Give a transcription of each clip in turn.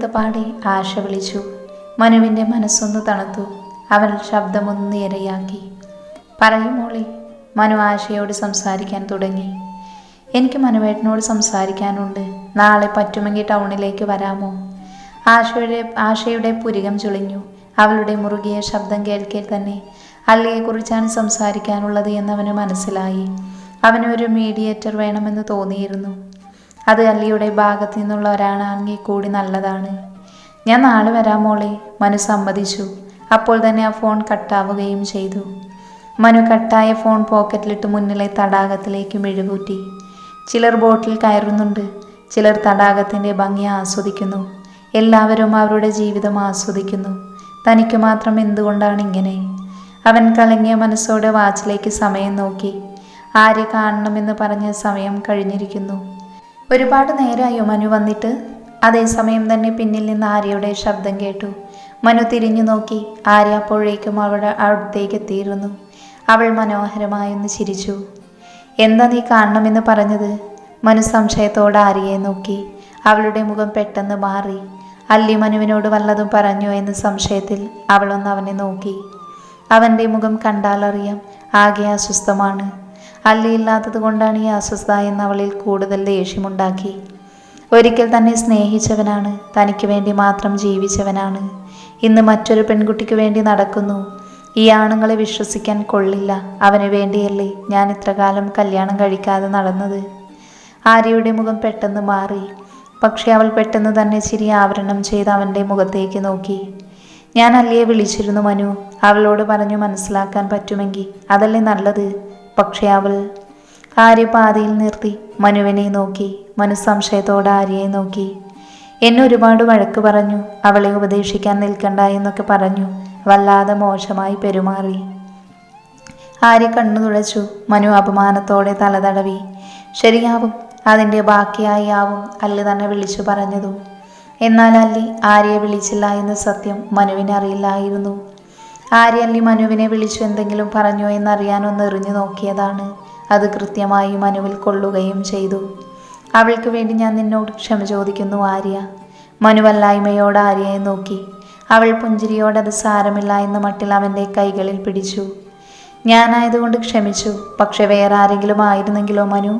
എടുത്ത പാടി ആശ വിളിച്ചു. മനുവിന്റെ മനസ്സൊന്ന് തണുത്തു. അവൻ ശബ്ദമൊന്ന് ഇരയാക്കി പറയും മോളെ മനു ആശയോട് സംസാരിക്കാൻ തുടങ്ങി. എനിക്ക് മനുവേട്ടനോട് സംസാരിക്കാനുണ്ട്. നാളെ പറ്റുമെങ്കിൽ ടൗണിലേക്ക് വരാമോ? ആശയുടെ ആശയുടെ പുരികം ചുളിഞ്ഞു. അവളുടെ മുറുകിയ ശബ്ദം കേൾക്കെ തന്നെ അള്ളിയെക്കുറിച്ചാണ് സംസാരിക്കാനുള്ളത് എന്നവന് മനസ്സിലായി. അവനൊരു മീഡിയേറ്റർ വേണമെന്ന് തോന്നിയിരുന്നു. അത് അല്ലിയുടെ ഭാഗത്തു നിന്നുള്ള ഒരാളാണെങ്കിൽ കൂടി നല്ലതാണ്. ഞാൻ നാളെ വരാം മോളെ മനു സമ്മതിച്ചു. അപ്പോൾ തന്നെ ആ ഫോൺ കട്ടാവുകയും ചെയ്തു. മനു കട്ടായ ഫോൺ പോക്കറ്റിലിട്ട് മുന്നിലെ തടാകത്തിലേക്ക് മെഴുകൂറ്റി ചിലർ ബോട്ടിൽ കയറുന്നുണ്ട്. ചിലർ തടാകത്തിന്റെ ഭംഗി ആസ്വദിക്കുന്നു. എല്ലാവരും അവരുടെ ജീവിതം ആസ്വദിക്കുന്നു. തനിക്ക് മാത്രം എന്തുകൊണ്ടാണ് ഇങ്ങനെ? അവൻ കലങ്ങിയ മനസ്സോടെ വാച്ചിലേക്ക് സമയം നോക്കി. ആരെ കാണണമെന്ന് പറഞ്ഞ സമയം കഴിഞ്ഞിരിക്കുന്നു. ഒരുപാട് നേരമായോ മനു വന്നിട്ട്? അതേസമയം തന്നെ പിന്നിൽ നിന്ന് ആര്യയുടെ ശബ്ദം കേട്ടു. മനു തിരിഞ്ഞു നോക്കി. ആര്യ അപ്പോഴേക്കും അവിടെ അവിടത്തേക്ക് എത്തിയിരുന്നു. അവൾ മനോഹരമായൊന്ന് ചിരിച്ചു. എന്താ നീ കാണണമെന്ന് പറഞ്ഞത്? മനു സംശയത്തോടെ ആര്യയെ നോക്കി. അവളുടെ മുഖം പെട്ടെന്ന് മാറി. അല്ലി മനുവിനോട് വല്ലതും പറഞ്ഞോ എന്ന സംശയത്തിൽ അവളൊന്ന് അവനെ നോക്കി. അവന്റെ മുഖം കണ്ടാലറിയാം ആകെ അസ്വസ്ഥമാണ്. അല്ലിയില്ലാത്തത് കൊണ്ടാണ് ഈ അസ്വസ്ഥത എന്ന് അവളിൽ കൂടുതൽ ദേഷ്യമുണ്ടാക്കി. ഒരിക്കൽ തന്നെ സ്നേഹിച്ചവനാണ്. തനിക്ക് വേണ്ടി മാത്രം ജീവിച്ചവനാണ്. ഇന്ന് മറ്റൊരു പെൺകുട്ടിക്ക് വേണ്ടി നടക്കുന്നു. ഈ ആണുങ്ങളെ വിശ്വസിക്കാൻ കൊള്ളില്ല. അവന് വേണ്ടിയല്ലേ ഞാൻ ഇത്രകാലം കല്യാണം കഴിക്കാതെ നടന്നത്. ആര്യയുടെ മുഖം പെട്ടെന്ന് മാറി. പക്ഷേ അവൾ പെട്ടെന്ന് തന്നെ ചിരി ആവരണം ചെയ്ത് അവന്റെ മുഖത്തേക്ക് നോക്കി. ഞാൻ അല്ലിയെ വിളിച്ചിരുന്നു മനു. അവളോട് പറഞ്ഞു മനസ്സിലാക്കാൻ പറ്റുമെങ്കിൽ. അതല്ലേ നല്ലത്? പക്ഷേ അവൾ ആര്യ പാതയിൽ നിർത്തി മനുവിനെ നോക്കി മനുസംശയത്തോടെ ആര്യയെ നോക്കി. എന്നെ ഒരുപാട് വഴക്ക് പറഞ്ഞു അവളെ ഉപദേശിക്കാൻ നിൽക്കണ്ട എന്നൊക്കെ പറഞ്ഞു വല്ലാതെ മോശമായി പെരുമാറി. ആര്യ കണ്ണു തുളച്ചു മനു അപമാനത്തോടെ തലതടവി ശരിയാവും അതിന്റെ ബാക്കിയായി ആവും അല്ലി തന്നെ വിളിച്ചു പറഞ്ഞതും. എന്നാൽ അല്ലി ആര്യയെ വിളിച്ചില്ല എന്ന സത്യം മനുവിന് അറിയില്ലായിരുന്നു ആര്യ അല്ലി മനുവിനെ വിളിച്ചു എന്തെങ്കിലും പറഞ്ഞോ എന്നറിയാനൊന്ന് എറിഞ്ഞു നോക്കിയതാണ്. അത് കൃത്യമായി മനുവിൽ കൊള്ളുകയും ചെയ്തു. അവൾക്ക് വേണ്ടി ഞാൻ നിന്നോട് ക്ഷമ ചോദിക്കുന്നു ആര്യ. മനുവല്ലായ്മയോട് ആര്യയെ നോക്കി. അവൾ പുഞ്ചിരിയോട് അത് സാരമില്ല എന്ന മട്ടിൽ അവന്റെ കൈകളിൽ പിടിച്ചു. ഞാനായതുകൊണ്ട് ക്ഷമിച്ചു. പക്ഷെ വേറെ ആരെങ്കിലും ആയിരുന്നെങ്കിലോ മനു?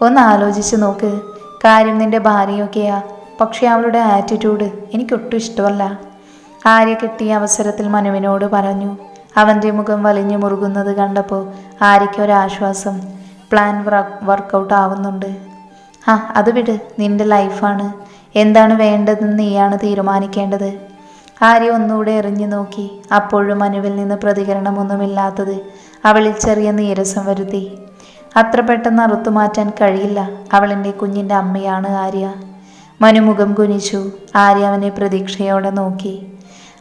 ഒന്ന് ആലോചിച്ച് നോക്ക്. കാര്യം നിന്റെ ഭാര്യയൊക്കെയാ. പക്ഷെ അവളുടെ ആറ്റിറ്റ്യൂഡ് എനിക്കൊട്ടും ഇഷ്ടമല്ല. ആര്യ കിട്ടിയ അവസരത്തിൽ മനുവിനോട് പറഞ്ഞു അവന്റെ മുഖം വലിഞ്ഞു മുറുകുന്നത് കണ്ടപ്പോൾ ആര്യയ്ക്ക് ഒരാശ്വാസം പ്ലാൻ വർക്കൗട്ട് ആവുന്നുണ്ട്. ആ അത് വിട് നിന്റെ ലൈഫാണ് എന്താണ് വേണ്ടതെന്ന് നീയാണ് തീരുമാനിക്കേണ്ടത്? ആര്യ ഒന്നുകൂടെ എറിഞ്ഞു നോക്കി. അപ്പോഴും മനുവിൽ നിന്ന് പ്രതികരണമൊന്നുമില്ലാത്തത് അവളിൽ ചെറിയ നീരസം വരുത്തി. അത്ര പെട്ടെന്ന് അറുത്തു മാറ്റാൻ കഴിയില്ല. അവളെന്റെ കുഞ്ഞിന്റെ അമ്മയാണ് ആര്യ. മനുമുഖം കുനിച്ചു. ആര്യ അവനെ പ്രതീക്ഷയോടെ നോക്കി.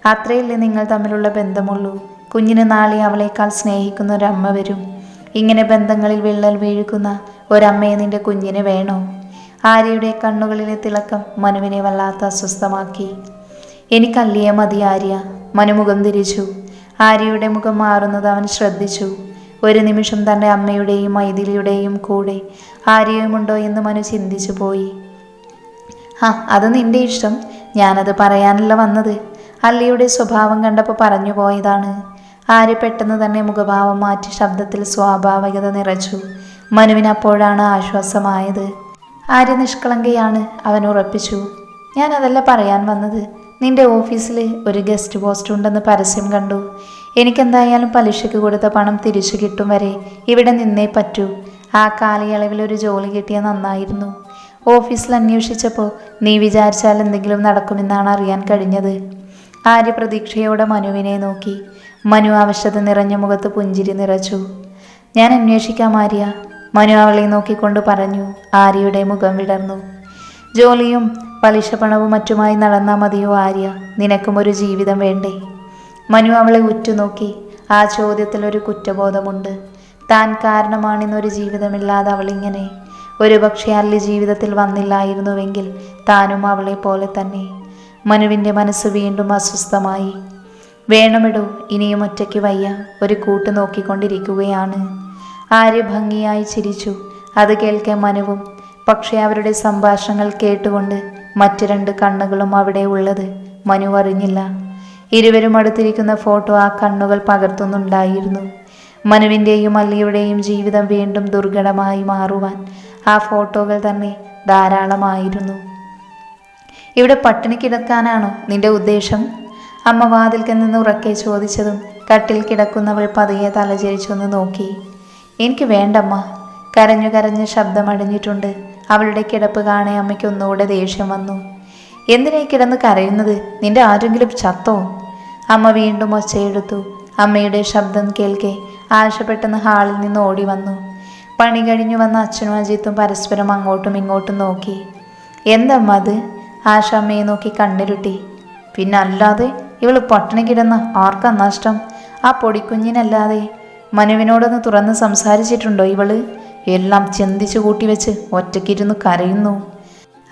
അത്രയല്ലേ നിങ്ങൾ തമ്മിലുള്ള ബന്ധമുള്ളൂ. കുഞ്ഞിന് നാളെ അവളേക്കാൾ സ്നേഹിക്കുന്ന ഒരമ്മ വരും. ഇങ്ങനെ ബന്ധങ്ങളിൽ വിള്ളൽ വീഴുക്കുന്ന ഒരമ്മയെ നിന്റെ കുഞ്ഞിന് വേണോ? ആര്യയുടെ കണ്ണുകളിലെ തിളക്കം മനുവിനെ വല്ലാത്ത അസ്വസ്ഥമാക്കി. എനിക്കല്ലിയ മതി ആര്യ. മനുമുഖം തിരിച്ചു. ആര്യയുടെ മുഖം മാറുന്നത് അവൻ ശ്രദ്ധിച്ചു. ഒരു നിമിഷം തന്റെ അമ്മയുടെയും മൈഥിലിയുടെയും കൂടെ ആര്യയുമുണ്ടോ എന്ന് മനു ചിന്തിച്ചു പോയി. ആ അത് നിന്റെ ഇഷ്ടം. ഞാനത് പറയാനല്ല വന്നത്. അല്ലിയുടെ സ്വഭാവം കണ്ടപ്പോൾ പറഞ്ഞു പോയതാണ്. ആര്യ പെട്ടെന്ന് തന്നെ മുഖഭാവം മാറ്റി ശബ്ദത്തിൽ സ്വാഭാവികത നിറച്ചു. മനുവിന് അപ്പോഴാണ് ആശ്വാസമായത്. ആര്യ നിഷ്കളങ്കയാണ് അവൻ ഉറപ്പിച്ചു. ഞാൻ അതല്ല പറയാൻ വന്നത്. നിന്റെ ഓഫീസിൽ ഒരു ഗസ്റ്റ് പോസ്റ്റ് ഉണ്ടെന്ന് പരസ്യം കണ്ടു. എനിക്കെന്തായാലും പലിശയ്ക്ക് കൊടുത്ത പണം തിരിച്ചു കിട്ടും വരെ ഇവിടെ നിന്നേ പറ്റൂ. ആ കാലയളവിൽ ഒരു ജോലി കിട്ടിയ നന്നായിരുന്നു. ഓഫീസിൽ അന്വേഷിച്ചപ്പോൾ നീ വിചാരിച്ചാൽ എന്തെങ്കിലും നടക്കുമെന്നാണ് അറിയാൻ കഴിഞ്ഞത്. ആര്യ പ്രതീക്ഷയോടെ മനുവിനെ നോക്കി. മനു ആവശ്യത നിറഞ്ഞ മുഖത്ത് പുഞ്ചിരി നിറച്ചു. ഞാൻ അന്വേഷിക്കാം ആര്യ. മനു അവളെ നോക്കിക്കൊണ്ട് പറഞ്ഞു. ആര്യയുടെ മുഖം വിടർന്നു. ജോലിയും പലിശ പണവും മറ്റുമായി നടന്നാൽ മതിയോ ആര്യ? നിനക്കും ഒരു ജീവിതം വേണ്ടേ? മനു അവളെ ഉറ്റുനോക്കി. ആ ചോദ്യത്തിൽ ഒരു കുറ്റബോധമുണ്ട്. താൻ കാരണമാണിന്നൊരു ജീവിതമില്ലാതെ അവളിങ്ങനെ. ഒരുപക്ഷെ അല്ലി ജീവിതത്തിൽ വന്നില്ലായിരുന്നുവെങ്കിൽ താനും അവളെ പോലെ തന്നെ. മനുവിന്റെ മനസ്സ് വീണ്ടും അസ്വസ്ഥമായി. വേണമെടോ ഇനിയും ഒറ്റയ്ക്ക് വയ്യ. ഒരു കൂട്ട് നോക്കിക്കൊണ്ടിരിക്കുകയാണ്. ആര്യ ഭംഗിയായി ചിരിച്ചു. അത് കേൾക്കെ മനുവും പക്ഷേ അവരുടെ സംഭാഷണങ്ങൾ കേട്ടുകൊണ്ട് മറ്റു രണ്ട് കണ്ണുകളും അവിടെ ഉള്ളത് മനു അറിഞ്ഞില്ല. ഇരുവരും അടുത്തിരിക്കുന്ന ഫോട്ടോ ആ കണ്ണുകൾ പകർത്തുന്നുണ്ടായിരുന്നു. മനുവിന്റെയും അല്ലിയുടെയും ജീവിതം വീണ്ടും ദുർഘടമായി മാറുവാൻ ആ ഫോട്ടോകൾ തന്നെ ധാരാളമായിരുന്നു. ഇവിടെ പട്ടിണി കിടക്കാനാണോ നിന്റെ ഉദ്ദേശം? അമ്മ വാതിൽക്കൽ നിന്ന് ഉറക്കെ ചോദിച്ചതും കട്ടിൽ കിടക്കുന്നവൾ പതിയെ തലചരിച്ചൊന്ന് നോക്കി. എനിക്ക് വേണ്ടമ്മ. കരഞ്ഞു കരഞ്ഞ് ശബ്ദമടിഞ്ഞിട്ടുണ്ട് അവളുടെ കിടപ്പ് കാണേ അമ്മയ്ക്ക് ഒന്നുകൂടെ ദേഷ്യം വന്നു. എന്തിനായി കിടന്ന് കരയുന്നത്? നിന്റെ ആരെങ്കിലും ചത്തോ? അമ്മ വീണ്ടും ഒച്ചയെടുത്തു. അമ്മയുടെ ശബ്ദം കേൾക്കെ ആശ ഹാളിൽ നിന്ന് ഓടി വന്നു. പണി കഴിഞ്ഞു വന്ന അച്ഛനും അജിത്തും പരസ്പരം അങ്ങോട്ടും ഇങ്ങോട്ടും നോക്കി. എന്തമ്മ അത്? ആശ അമ്മയെ നോക്കി കണ്ണിരുട്ടി. പിന്നെ അല്ലാതെ ഇവൾ പട്ടിണി കിടന്ന ആർക്കാ നഷ്ടം? ആ പൊടിക്കുഞ്ഞിനല്ലാതെ മനുവിനോടൊന്ന് തുറന്ന് സംസാരിച്ചിട്ടുണ്ടോ ഇവൾ? എല്ലാം ചിന്തിച്ചു കൂട്ടി വെച്ച് ഒറ്റയ്ക്കിരുന്ന് കരയുന്നു.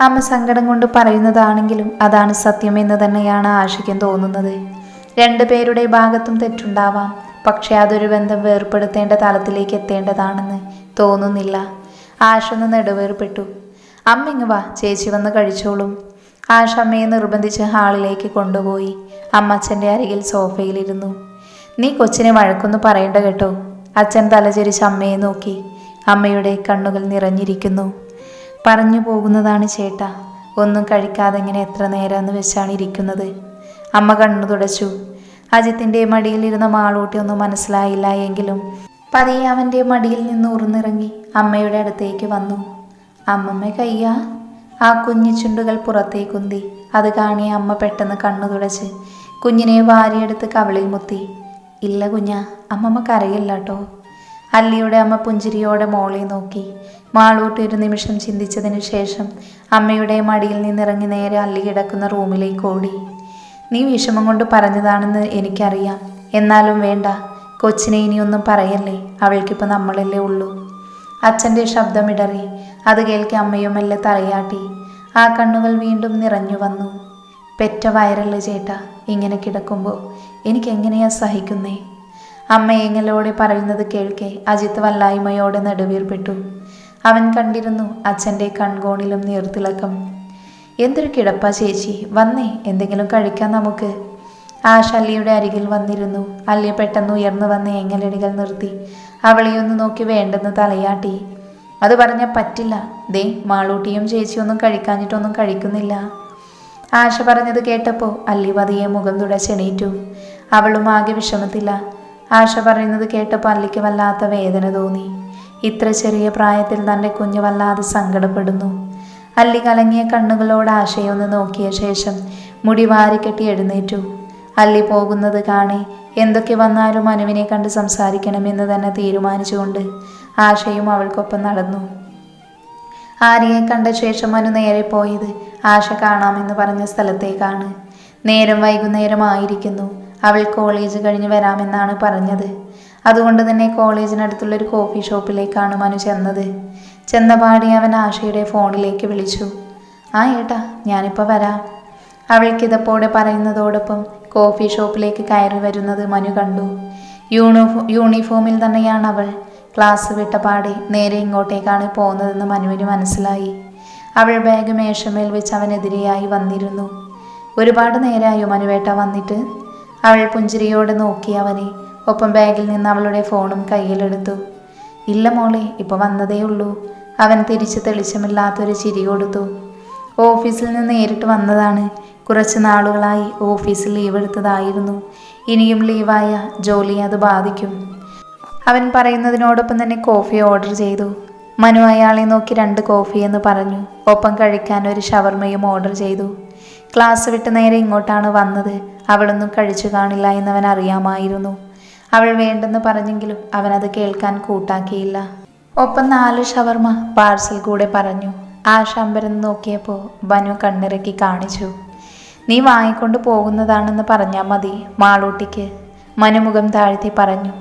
അമ്മ സങ്കടം കൊണ്ട് പറയുന്നതാണെങ്കിലും അതാണ് സത്യമെന്ന് തന്നെയാണ് ആശയ്ക്കും തോന്നുന്നത്. രണ്ടുപേരുടെ ഭാഗത്തും തെറ്റുണ്ടാവാം. പക്ഷെ അതൊരു ബന്ധം വേർപ്പെടുത്തേണ്ട തലത്തിലേക്ക് എത്തേണ്ടതാണെന്ന് തോന്നുന്നില്ല. ആശ ഒന്ന് നെടുവേർപ്പെട്ടു. അമ്മ ഇങ്ങ് വാ ചേച്ചി വന്ന് കഴിച്ചോളും. ആശ അമ്മയെ നിർബന്ധിച്ച് ഹാളിലേക്ക് കൊണ്ടുപോയി. അമ്മച്ചന്റെ അരികിൽ സോഫയിലിരുന്നു. നീ കൊച്ചിനെ വഴക്കൊന്ന് പറയണ്ട കേട്ടോ അച്ഛൻ തലചരിച്ച് അമ്മയെ നോക്കി. അമ്മയുടെ കണ്ണുകൾ നിറഞ്ഞിരിക്കുന്നു. പറഞ്ഞു പോകുന്നതാണ് ചേട്ട. ഒന്നും കഴിക്കാതെ ഇങ്ങനെ എത്ര നേരമെന്ന് വെച്ചാണ് ഇരിക്കുന്നത്. അമ്മ കണ്ണു തുടച്ചു. അജിത്തിന്റെ മടിയിലിരുന്ന മാളൂട്ടി ഒന്നും മനസ്സിലായില്ല എങ്കിലും പതിയെ അവന്റെ മടിയിൽ നിന്ന് ഉറന്നിറങ്ങി അമ്മയുടെ അടുത്തേക്ക് വന്നു. അമ്മമ്മ കയ്യാ. ആ കുഞ്ഞു ചുണ്ടുകൾ പുറത്തേക്കുന്തി അത് കാണിയ അമ്മ പെട്ടെന്ന് കണ്ണു തുടച്ച് കുഞ്ഞിനെ വാരിയെടുത്ത് കവിളിൽ മുത്തി. ഇല്ല കുഞ്ഞ അമ്മമ്മ കരയില്ല കേട്ടോ അല്ലിയുടെ അമ്മ പുഞ്ചിരിയോടെ മോളെ നോക്കി. മാളൂട്ടി ഒരു നിമിഷം ചിന്തിച്ചതിന് ശേഷം അമ്മയുടെ മടിയിൽ നിന്നിറങ്ങി നേരെ അല്ലി കിടക്കുന്ന റൂമിലേക്ക് ഓടി. നീ വിഷമം കൊണ്ട് പറഞ്ഞതാണെന്ന് എനിക്കറിയാം. എന്നാലും വേണ്ട. കൊച്ചിനെ ഇനിയൊന്നും പറയല്ലേ. അവൾക്കിപ്പോൾ നമ്മളല്ലേ ഉള്ളൂ. അച്ഛന്റെ ശബ്ദമിടറി. അത് കേൾക്കി അമ്മയും മെല്ലെ തലയാട്ടി. ആ കണ്ണുകൾ വീണ്ടും നിറഞ്ഞു വന്നു. പെറ്റ വയറല്ലേ ചേട്ട ഇങ്ങനെ കിടക്കുമ്പോൾ എനിക്കെങ്ങനെയാ സഹിക്കുന്നേ? അമ്മ ഏങ്ങലോടെ പറയുന്നത് കേൾക്കെ അജിത്ത് വല്ലായ്മയോടെ നെടുവീർപ്പെട്ടു. അവൻ കണ്ടിരുന്നു അച്ഛന്റെ കൺകോണിലും നീർത്തിളക്കം. എന്തൊരു കിടപ്പാ ചേച്ചി വന്നേ എന്തെങ്കിലും കഴിക്കാൻ നമുക്ക്. ആ ശല്യയുടെ അരികിൽ വന്നിരുന്നു. അല്ലെ പെട്ടെന്ന് ഉയർന്നു വന്ന് ഏങ്ങലടികൾ നിർത്തി. അവളെ ഒന്ന് നോക്കി വേണ്ടെന്ന് തലയാട്ടി. അത് പറഞ്ഞാൽ പറ്റില്ല. ദേ മാളൂട്ടിയും ചേച്ചിയൊന്നും കഴിക്കാഞ്ഞിട്ടൊന്നും കഴിക്കുന്നില്ല. ആശ പറഞ്ഞത് കേട്ടപ്പോൾ അല്ലി പതിയെ മുഖം തുടച്ചെണീറ്റു അവളും ആകെ വിഷമത്തില്ല ആശ പറയുന്നത് കേട്ടപ്പോൾ അല്ലിക്ക് വല്ലാത്ത വേദന തോന്നി. ഇത്ര ചെറിയ പ്രായത്തിൽ തന്റെ കുഞ്ഞ് വല്ലാതെ സങ്കടപ്പെടുന്നു. അല്ലി കലങ്ങിയ കണ്ണുകളോട് ആശയൊന്ന് നോക്കിയ ശേഷം മുടി വാരിക്കെട്ടി എഴുന്നേറ്റു. അല്ലി പോകുന്നത് കാണി എന്തൊക്കെ വന്നാലും അനുവിനെ കണ്ട് സംസാരിക്കണമെന്ന് തന്നെ തീരുമാനിച്ചുകൊണ്ട് ആശയും അവൾക്കൊപ്പം നടന്നു. ആര്യയെ കണ്ട ശേഷം അനു നേരെ പോയത് ആശ കാണാമെന്ന് പറഞ്ഞ സ്ഥലത്തേക്കാണ്. നേരം വൈകുന്നേരമായിരിക്കുന്നു. അവൾ കോളേജ് കഴിഞ്ഞ് വരാമെന്നാണ് പറഞ്ഞത്. അതുകൊണ്ട് തന്നെ കോളേജിനടുത്തുള്ളൊരു കോഫി ഷോപ്പിലേക്കാണ് മനു ചെന്നത്. ചെന്നപാടി അവൻ ആശയുടെ ഫോണിലേക്ക് വിളിച്ചു. ആ ഏട്ടാ ഞാനിപ്പോൾ വരാം. അവൾക്കിതപ്പോടെ പറയുന്നതോടൊപ്പം കോഫി ഷോപ്പിലേക്ക് കയറി വരുന്നത് മനു കണ്ടു. യൂണിഫോ യൂണിഫോമിൽ തന്നെയാണ് അവൾ. ക്ലാസ് വിട്ട പാടെ നേരെ ഇങ്ങോട്ടേക്കാണ് പോകുന്നതെന്ന് മനുവിന് മനസ്സിലായി. അവൾ ബാഗ് മേശമേൽ വെച്ച് അവനെതിരെയായി വന്നിരുന്നു. ഒരുപാട് നേരമായോ മനുവേട്ട വന്നിട്ട് അവൾ പുഞ്ചിരിയോടെ നോക്കി അവനെ. ഒപ്പം ബാഗിൽ നിന്ന് അവളുടെ ഫോണും കയ്യിലെടുത്തു. ഇല്ല മോളെ ഇപ്പൊ വന്നതേ ഉള്ളൂ. അവൻ തിരിച്ച് തെളിച്ചമില്ലാത്തൊരു ചിരി കൊടുത്തു. ഓഫീസിൽ നിന്ന് നേരിട്ട് വന്നതാണ്. കുറച്ച് നാളുകളായി ഓഫീസിൽ ലീവ് എടുത്തതായിരുന്നു. ഇനിയും ലീവായ ജോലി അത് ബാധിക്കും. അവൻ പറയുന്നതിനോടൊപ്പം തന്നെ കോഫി ഓർഡർ ചെയ്തു. മനു അയാളെ നോക്കി രണ്ട് കോഫി എന്ന് പറഞ്ഞു. ഒപ്പം കഴിക്കാൻ ഒരു ഷവർമയും ഓർഡർ ചെയ്തു. ക്ലാസ് വിട്ട് നേരെ ഇങ്ങോട്ടാണ് വന്നത്. അവളൊന്നും കഴിച്ചു കാണില്ല എന്നവൻ അറിയാമായിരുന്നു. അവൾ വേണ്ടെന്ന് പറഞ്ഞെങ്കിലും അവനത് കേൾക്കാൻ കൂട്ടാക്കിയില്ല. ഒപ്പം നാല് ഷവർമ പാർസൽ കൂടെ പറഞ്ഞു. ആ ശമ്പരം നോക്കിയപ്പോൾ ബനു കണ്ണിറക്കി കാണിച്ചു. നീ വാങ്ങിക്കൊണ്ട് പോകുന്നതാണെന്ന് പറഞ്ഞാൽ മതി മാളൂട്ടിക്ക്. മനുമുഖം താഴ്ത്തി പറഞ്ഞു.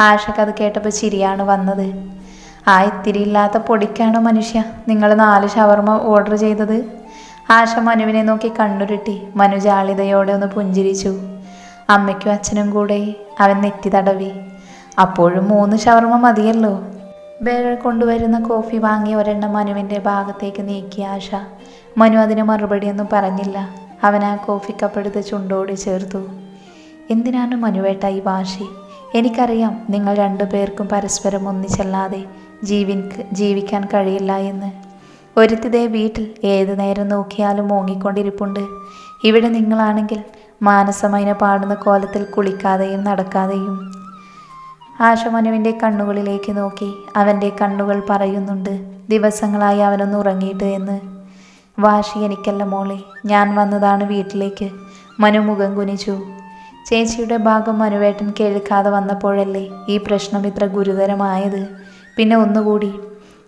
ആശക്കത് കേട്ടപ്പോൾ ചിരിയാണ് വന്നത്. ആ ഇത്തിരി ഇല്ലാത്ത പൊടിക്കാണോ മനുഷ്യ? നിങ്ങൾ നാല് ഷവർമ ഓർഡർ ചെയ്തത്? ആശ മനുവിനെ നോക്കി കണ്ണുരുട്ടി. മനു ജാളിതയോടെ ഒന്ന് പുഞ്ചിരിച്ചു. അമ്മയ്ക്കും അച്ഛനും കൂടെ അവൻ നെറ്റി തടവി. അപ്പോഴും മൂന്ന് ഷവർമ മതിയല്ലോ. ബേരർ കൊണ്ടുവരുന്ന കോഫി വാങ്ങി ഒരെണ്ണം മനുവിന്റെ ഭാഗത്തേക്ക് നീക്കി ആശ. മനു അതിന് മറുപടിയൊന്നും പറഞ്ഞില്ല. അവൻ ആ കോഫി കപ്പെടുത്ത് ചുണ്ടോട് ചേർത്തു. എന്തിനാണ് മനുവേട്ട ഈ വാശി? എനിക്കറിയാം നിങ്ങൾ രണ്ടുപേർക്കും പരസ്പരം ഒന്നിച്ചല്ലാതെ ജീവി ജീവിക്കാൻ കഴിയില്ല എന്ന്. ഒരുത്തിതേ വീട്ടിൽ ഏതു നേരം നോക്കിയാലും ഓങ്ങിക്കൊണ്ടിരിപ്പുണ്ട്. ഇവിടെ നിങ്ങളാണെങ്കിൽ മാനസമൈന പാടുന്ന കോലത്തിൽ കുളിക്കാതെയും നടക്കാതെയും. ആശമനുവിന്റെ കണ്ണുകളിലേക്ക് നോക്കി അവന്റെ കണ്ണുകൾ പറയുന്നുണ്ട് ദിവസങ്ങളായി അവനൊന്ന് ഉറങ്ങിയിട്ട് എന്ന്. വാശി എനിക്കല്ല മോളെ. ഞാൻ വന്നതാണ് വീട്ടിലേക്ക്. മനു മുഖം കുനിച്ചു. ചേച്ചിയുടെ ഭാഗം മനുവേട്ടൻ കേൾക്കാതെ വന്നപ്പോഴല്ലേ ഈ പ്രശ്നം ഇത്ര ഗുരുതരമായത്. പിന്നെ ഒന്നുകൂടി.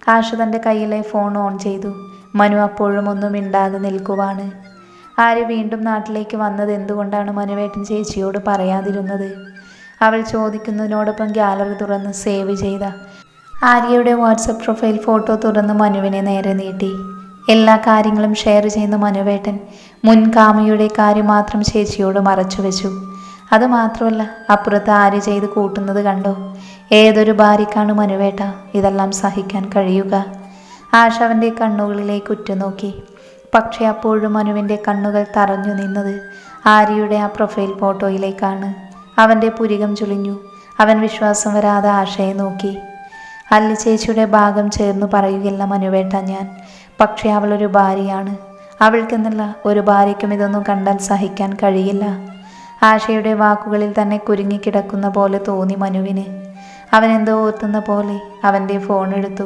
ആശ തന്റെ കയ്യിലെ ഫോൺ ഓൺ ചെയ്തു. മനു അപ്പോഴും ഒന്നും ഇണ്ടാതെ നിൽക്കുവാണ്. ആര് വീണ്ടും നാട്ടിലേക്ക് വന്നത് എന്തുകൊണ്ടാണ് മനുവേട്ടൻ ചേച്ചിയോട് പറയാതിരുന്നത്? അവൾ ചോദിക്കുന്നതിനോടൊപ്പം ഗാലറി തുറന്ന് സേവ് ചെയ്ത. ആര്യയുടെ വാട്സപ്പ് പ്രൊഫൈൽ ഫോട്ടോ തുറന്ന് മനുവിനെ നേരെ നീട്ടി. എല്ലാ കാര്യങ്ങളും ഷെയർ ചെയ്യുന്ന മനുവേട്ടൻ മുൻകാമിയുടെ കാര്യം മാത്രം ചേച്ചിയോട് മറച്ചു വെച്ചു. അത് മാത്രമല്ല അപ്പുറത്ത് ആര് ചെയ്ത് കൂട്ടുന്നത് കണ്ടോ? ഏതൊരു ഭാര്യക്കാണ് മനുവേട്ട ഇതെല്ലാം സഹിക്കാൻ കഴിയുക? ആശാവിന്റെ കണ്ണുകളിലേക്ക് ഉറ്റുനോക്കി പക്ഷേ അപ്പോഴും മനുവിന്റെ കണ്ണുകൾ തറഞ്ഞു നിന്നത് ആര്യയുടെ ആ പ്രൊഫൈൽ ഫോട്ടോയിലേക്കാണ് അവന്റെ പുരികം ചുളിഞ്ഞു. അവൻ വിശ്വാസം വരാതെ ആശയെ നോക്കി. അല്ലി ചേച്ചിയുടെ ഭാഗം ചേർന്ന് പറയുകയില്ല മനുവേട്ട ഞാൻ. പക്ഷേ അവളൊരു ഭാര്യയാണ്. അവൾക്കെന്നല്ല ഒരു ഭാര്യയ്ക്കും ഇതൊന്നും കണ്ടാൽ സഹിക്കാൻ കഴിയില്ല. ആശയുടെ വാക്കുകളിൽ തന്നെ കുരുങ്ങിക്കിടക്കുന്ന പോലെ തോന്നി മനുവിന്. അവൻ എന്തോ ഓർത്തുന്ന പോലെ അവന്റെ ഫോൺ എടുത്തു.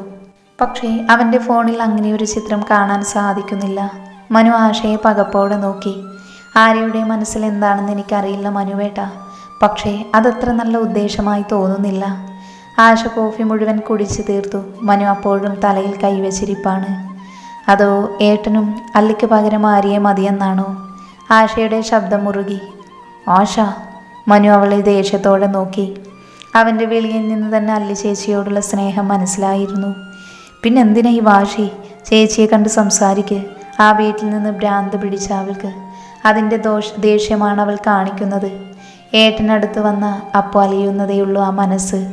പക്ഷേ അവന്റെ ഫോണിൽ അങ്ങനെ ഒരു ചിത്രം കാണാൻ സാധിക്കുന്നില്ല. മനു ആശയെ പകപ്പോടെ നോക്കി. ആര്യയുടെ മനസ്സിൽ എന്താണെന്ന് എനിക്കറിയില്ല മനുവേട്ട. പക്ഷേ അതത്ര നല്ല ഉദ്ദേശമായി തോന്നുന്നില്ല. ആശ കോഫി മുഴുവൻ കുടിച്ചു തീർത്തു. മനു അപ്പോഴും തലയിൽ കൈവച്ചിരിപ്പാണ്. അതോ ഏട്ടനും അല്ലിക്ക് പകരം ആര്യയെ മതിയെന്നാണോ? ആശയുടെ ശബ്ദം മുറുകി. ആശ മനു അവളെ ദേഷ്യത്തോടെ നോക്കി. അവന്റെ വിളിയിൽ നിന്ന് തന്നെ അല്ലി ചേച്ചിയോടുള്ള സ്നേഹം മനസ്സിലായിരുന്നു. പിന്നെന്തിനാ ഈ വാശി? ചേച്ചിയെ കണ്ട് സംസാരിക്ക്. ആ വീട്ടിൽ നിന്ന് ഭ്രാന്ത് പിടിച്ച അവൾക്ക്. അതിന്റെ ദോഷ ദേഷ്യമാണ് അവൾ കാണിക്കുന്നത്. ഏട്ടനടുത്ത് വന്ന അപ്പോൾ അലിയുന്നതേയുള്ളൂ ആ മനസ്സ്.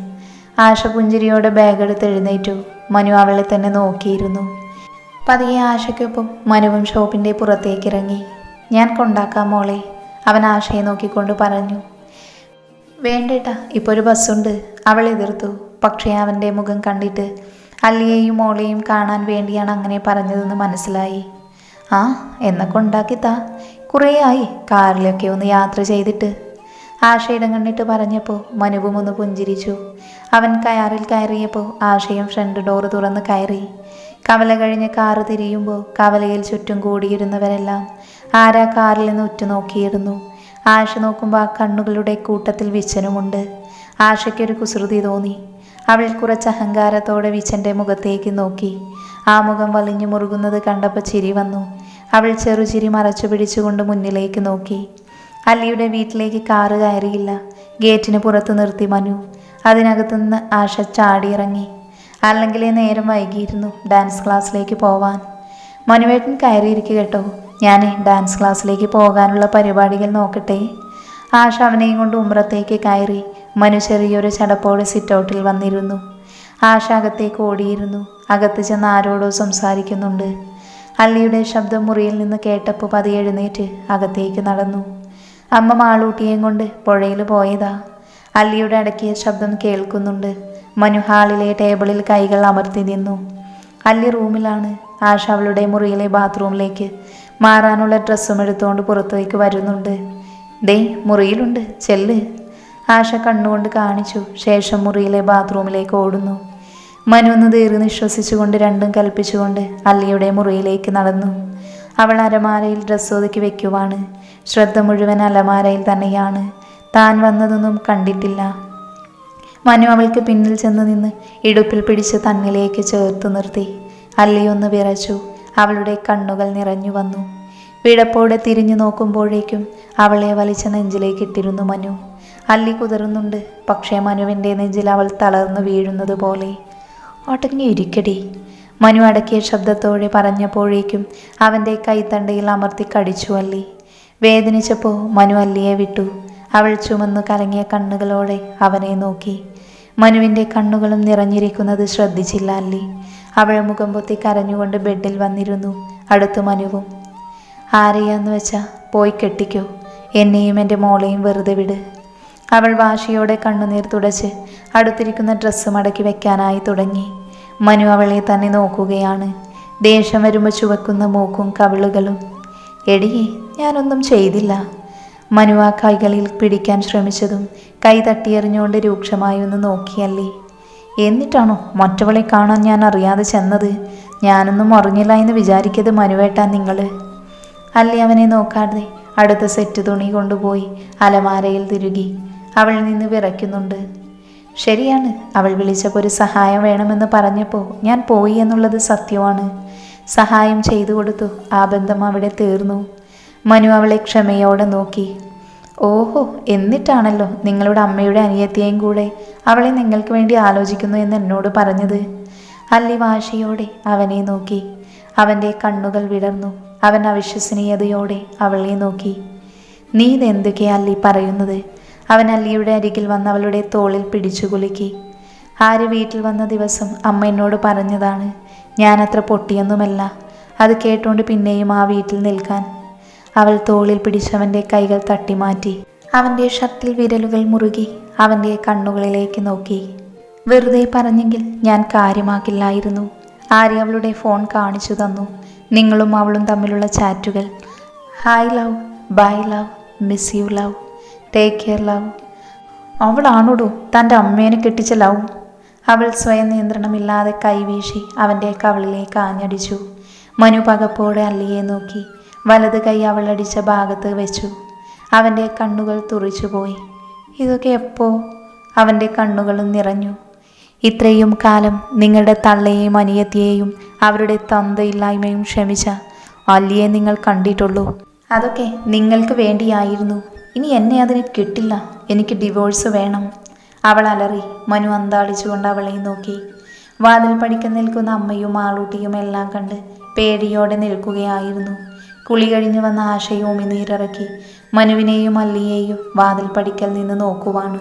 ആശ പുഞ്ചിരിയോടെ ബാഗെടുത്ത് എഴുന്നേറ്റു. മനു അവളെ തന്നെ നോക്കിയിരുന്നു. പതിയെ ആശയ്ക്കൊപ്പം മനുവും ഷോപ്പിന്റെ പുറത്തേക്ക് ഇറങ്ങി ഞാൻ കൊണ്ടാക്കാം മോളെ അവൻ ആശയെ നോക്കിക്കൊണ്ട് പറഞ്ഞു. വേണ്ടേട്ട ഇപ്പോൾ ഒരു ബസ്സുണ്ട്. അവൾ എതിർത്തു. പക്ഷേ അവന്റെ മുഖം കണ്ടിട്ട് അല്ലിയെയും മോളെയും കാണാൻ വേണ്ടിയാണ് അങ്ങനെ പറഞ്ഞതെന്ന് മനസ്സിലായി. ആ എന്നെ കൊണ്ടാക്കി താ. കുറേ ആയി കാറിലൊക്കെ ഒന്ന് യാത്ര ചെയ്തിട്ട്. ആശയിടം കണ്ടിട്ട് പറഞ്ഞപ്പോൾ മനുവും ഒന്ന് പുഞ്ചിരിച്ചു. അവൻ കയാറിൽ കയറിയപ്പോൾ ആശയും ഫ്രണ്ട് ഡോറ് തുറന്ന് കയറി. കവല കഴിഞ്ഞ് കാറ് തിരിയുമ്പോൾ കവലയിൽ ചുറ്റും കൂടിയിരുന്നവരെല്ലാം ആരാ കാറിൽ നിന്ന് ഉറ്റുനോക്കിയിരുന്നു. ആശ നോക്കുമ്പോൾ ആ കണ്ണുകളുടെ കൂട്ടത്തിൽ വിച്ചനുമുണ്ട് ആശയ്ക്കൊരു കുസൃതി തോന്നി. അവൾ കുറച്ച് അഹങ്കാരത്തോടെ വിച്ചന്റെ മുഖത്തേക്ക് നോക്കി. ആ മുഖം വലിഞ്ഞു മുറുകുന്നത് കണ്ടപ്പോൾ ചിരി വന്നു. അവൾ ചെറുചിരി മറച്ചു പിടിച്ചുകൊണ്ട് മുന്നിലേക്ക് നോക്കി. അല്ലിയുടെ വീട്ടിലേക്ക് കാറ് കയറിയില്ല. ഗേറ്റിന് പുറത്ത് നിർത്തി മനു. അതിനകത്തുനിന്ന് ആശ ചാടിയിറങ്ങി. അല്ലെങ്കിലേ നേരം വൈകിയിരുന്നു ഡാൻസ് ക്ലാസ്സിലേക്ക് പോവാൻ. മനുവേട്ടൻ കയറിയിരിക്കുക കേട്ടോ. ഞാൻ ഡാൻസ് ക്ലാസ്സിലേക്ക് പോകാനുള്ള പരിപാടികൾ നോക്കട്ടെ. ആഷ അവനെയും കൊണ്ട് ഉമ്രത്തേക്ക് കയറി മനു ചെറിയൊരു ചടപ്പോടെ സിറ്റൗട്ടിൽ വന്നിരുന്നു. ആഷ അകത്തേക്ക് ഓടിയിരുന്നു. അകത്ത് ചെന്ന് ആരോടോ സംസാരിക്കുന്നുണ്ട്. അള്ളിയുടെ ശബ്ദം മുറിയിൽ നിന്ന് കേട്ടപ്പോൾ പതി എഴുന്നേറ്റ് അകത്തേക്ക് നടന്നു. അമ്മ മാളൂട്ടിയേയും കൊണ്ട് പുഴയിൽ പോയതാ. അല്ലിയുടെ അടക്കിയ ശബ്ദം കേൾക്കുന്നുണ്ട്. മനു ഹാളിലെ ടേബിളിൽ കൈകൾ അമർത്തി നിന്നു. അല്ലി റൂമിലാണ്. ആശ അവളുടെ മുറിയിലെ ബാത്റൂമിലേക്ക് മാറാനുള്ള ഡ്രസ്സും എടുത്തുകൊണ്ട് പുറത്തേക്ക് വരുന്നുണ്ട്. ദേ മുറിയിലുണ്ട്. ചെല്ല്. ആശ കണ്ണുകൊണ്ട് കാണിച്ചു. ശേഷം മുറിയിലെ ബാത്റൂമിലേക്ക് ഓടുന്നു. മനു ഒന്ന് തീർന്ന് നിശ്വസിച്ചുകൊണ്ട് രണ്ടും കൽപ്പിച്ചുകൊണ്ട് അല്ലിയുടെ മുറിയിലേക്ക് നടന്നു. അവൾ അലമാരയിൽ ഡ്രസ്സ് ഒതുക്കി വെക്കുവാണ്. ശ്രദ്ധ മുഴുവൻ അലമാരയിൽ തന്നെയാണ്. താൻ വന്നതൊന്നും കണ്ടിട്ടില്ല. മനു അവൾക്ക് പിന്നിൽ ചെന്ന് നിന്ന് ഇടുപ്പിൽ പിടിച്ച് തന്നിലേക്ക് ചേർത്ത് നിർത്തി. അല്ലിയൊന്ന് വിറച്ചു. അവളുടെ കണ്ണുകൾ നിറഞ്ഞു വന്നു. വിടപ്പോടെ തിരിഞ്ഞു നോക്കുമ്പോഴേക്കും അവളെ വലിച്ച നെഞ്ചിലേക്ക് ഇട്ടിരുന്നു മനു. അല്ലി കുതിർന്നുണ്ട്. പക്ഷേ മനുവിന്റെ നെഞ്ചിൽ അവൾ തളർന്നു വീഴുന്നത് പോലെ. ഒട്ടങ്ങി ഇരിക്കടി. മനു അടക്കിയ ശബ്ദത്തോടെ പറഞ്ഞപ്പോഴേക്കും അവന്റെ കൈത്തണ്ടയിൽ അമർത്തി കടിച്ചു അല്ലി. വേദനിച്ചപ്പോൾ മനു അല്ലിയെ വിട്ടു. അവൾ ചുമന്നു കലങ്ങിയ കണ്ണുകളോടെ അവനെ നോക്കി. മനുവിന്റെ കണ്ണുകളും നിറഞ്ഞിരിക്കുന്നത് ശ്രദ്ധിച്ചില്ല അല്ലി. അവൾ മുഖം പൊത്തി കരഞ്ഞുകൊണ്ട് ബെഡിൽ വന്നിരുന്നു. അടുത്ത് മനുവും ആരെയാന്ന് വെച്ചാ? പോയി കെട്ടിക്കോ. എന്നെയും എന്റെ മോളെയും വെറുതെ വിട്. അവൾ വാശിയോടെ കണ്ണുനീർ തുടച്ച് അടുത്തിരിക്കുന്ന ഡ്രസ്സ് മടക്കി വെക്കാനായി തുടങ്ങി. മനു അവളെ തന്നെ നോക്കുകയാണ്. ദേഷ്യം വരുമ്പോൾ ചുവക്കുന്ന മൂക്കും കവിളുകളും എടിയേ ഞാനൊന്നും ചെയ്തില്ല. മനു ആ കൈകളിൽ പിടിക്കാൻ ശ്രമിച്ചതും കൈ തട്ടിയെറിഞ്ഞുകൊണ്ട് രൂക്ഷമായി ഒന്ന് നോക്കിയല്ലേ. എന്നിട്ടാണോ മറ്റവളെ കാണാൻ ഞാൻ അറിയാതെ ചെന്നത്? ഞാനൊന്നും അറിഞ്ഞില്ല എന്ന് വിചാരിക്കത് മനുവേട്ടാ നിങ്ങൾ അല്ലി അവനെ നോക്കാതെ അടുത്ത സെറ്റ് തുണി കൊണ്ടുപോയി അലമാരയിൽ തിരുകി അവൾ നിന്ന് വിറയ്ക്കുന്നുണ്ട്. ശരിയാണ് അവൾ വിളിച്ചപ്പോൾ ഒരു സഹായം വേണമെന്ന് പറഞ്ഞപ്പോൾ ഞാൻ പോയി എന്നുള്ളത് സത്യമാണ്. സഹായം ചെയ്തു കൊടുത്തു ആ ബന്ധം അവിടെ തീർന്നു. മനു അവളെ ക്ഷമയോടെ നോക്കി. ഓഹോ എന്നിട്ടാണല്ലോ നിങ്ങളുടെ അമ്മയുടെ അനിയത്തിയെയും കൂടെ അവളെ നിങ്ങൾക്ക് വേണ്ടി ആലോചിക്കുന്നു എന്ന് എന്നോട് പറഞ്ഞത്? അല്ലി വാശിയോടെ അവനെ നോക്കി. അവന്റെ കണ്ണുകൾ വിടർന്നു. അവൻ അവിശ്വസനീയതയോടെ അവളെ നോക്കി. നീ ഇതെന്തൊക്കെയാ അല്ലി പറയുന്നത്? അവൻ അല്ലിയുടെ അരികിൽ വന്ന് അവളുടെ തോളിൽ പിടിച്ചു കുലുക്കി. ആര് വീട്ടിൽ വന്ന ദിവസം അമ്മ എന്നോട് പറഞ്ഞതാണ് ഞാനത്ര പൊട്ടിയൊന്നുമല്ല. അത് കേട്ടുകൊണ്ട് പിന്നെയും ആ വീട്ടിൽ നിൽക്കാൻ. അവൾ തോളിൽ പിടിച്ചവന്റെ കൈകൾ തട്ടിമാറ്റി. അവന്റെ ഷർട്ടിൽ വിരലുകൾ മുറുകി അവന്റെ കണ്ണുകളിലേക്ക് നോക്കി. വെറുതെ പറഞ്ഞെങ്കിൽ ഞാൻ കാര്യമാക്കില്ലായിരുന്നു. ആര്യ അവളുടെ ഫോൺ കാണിച്ചു തന്നു. നിങ്ങളും അവളും തമ്മിലുള്ള ചാറ്റുകൾ. Hi love bye love miss you love take care love അവളാണോടോ തന്റെ അമ്മേനെ കെട്ടിച്ച ലവ് അവൾ സ്വയം നിയന്ത്രണമില്ലാതെ കൈവീശി അവന്റെ കവളിലേക്ക് ആഞ്ഞടിച്ചു. മനു പകപ്പോടെ അല്ലിയെ നോക്കി. വലത് കൈ അവൾ അടിച്ച ഭാഗത്ത് വെച്ചു. അവന്റെ കണ്ണുകൾ തുറിച്ചുപോയി ഇതൊക്കെ എപ്പോ? അവന്റെ കണ്ണുകളും നിറഞ്ഞു. ഇത്രയും കാലം നിങ്ങളുടെ തള്ളയെയും അനിയത്തിയെയും അവരുടെ തന്തയില്ലായ്മയും ക്ഷമിച്ച അല്ലിയെ നിങ്ങൾ കണ്ടിട്ടുള്ളൂ. അതൊക്കെ നിങ്ങൾക്ക് വേണ്ടിയായിരുന്നു. ഇനി എന്നെ അതിന് കിട്ടില്ല. എനിക്ക് ഡിവോഴ്സ് വേണം. അവൾ അലറി. മനു അന്താളിച്ചുകൊണ്ട് അവളെ നോക്കി. വാതിൽ പഠിക്കാൻ നിൽക്കുന്ന അമ്മയും ആളൂട്ടിയും എല്ലാം കണ്ട് പേടിയോടെ നിൽക്കുകയായിരുന്നു. കുളി കഴിഞ്ഞു വന്ന ആശയോമി നീരിറക്കി മനുവിനെയും അല്ലിയെയും വാതിൽ പടിക്കൽ നിന്ന് നോക്കുവാണ്.